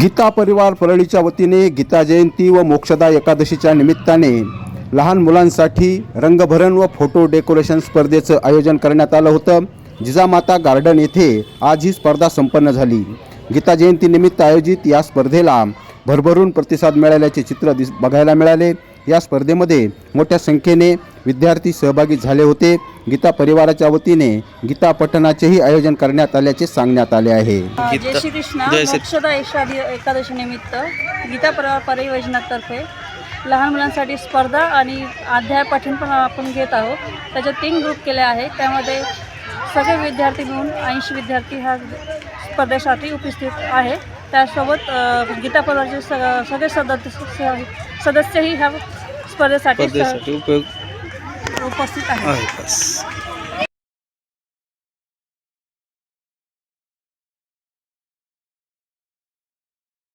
गीता परिवार परळीच्या वतीने गीता जयंती व मोक्षदा एकादशीच्या निमित्ताने लहान मुलांसाठी रंगभरण व फोटो डेकोरेशन स्पर्धेचं आयोजन करण्यात आलं होतं. जिजामाता गार्डन येथे आज ही स्पर्धा संपन्न झाली. गीता जयंतीनिमित्त आयोजित या स्पर्धेला भरभरून प्रतिसाद मिळाल्याचे चित्र दिस बघायला मिळाले. या स्पर्धेमध्ये मोठ्या संख्येने विद्यार्थी सहभागी झाले होते. गीता परिवाराच्या वतीने गीता पठणाचेही आयोजन करण्यात आल्याचे सांगण्यात आले आहे. जय श्री कृष्ण मोक्षदा एकादी एकादशी निमित्त गीता परिवार परियोजनातर्फे लहान मुलांसाठी स्पर्धा आणि अध्याय पठण पण आपण घेत आहोत. त्याच्यात तीन ग्रुप केले आहे त्यामध्ये सगळे विद्यार्थी मिळून ऐंशी विद्यार्थी ह्या स्पर्धेसाठी उपस्थित आहे त्यासोबत गीता परिवारचे स सगळे सदस्य सदस्यही ह्या स्पर्धेसाठी स- स्पर्धेसाठी उपयोग उपस्थित आहेत आहे बस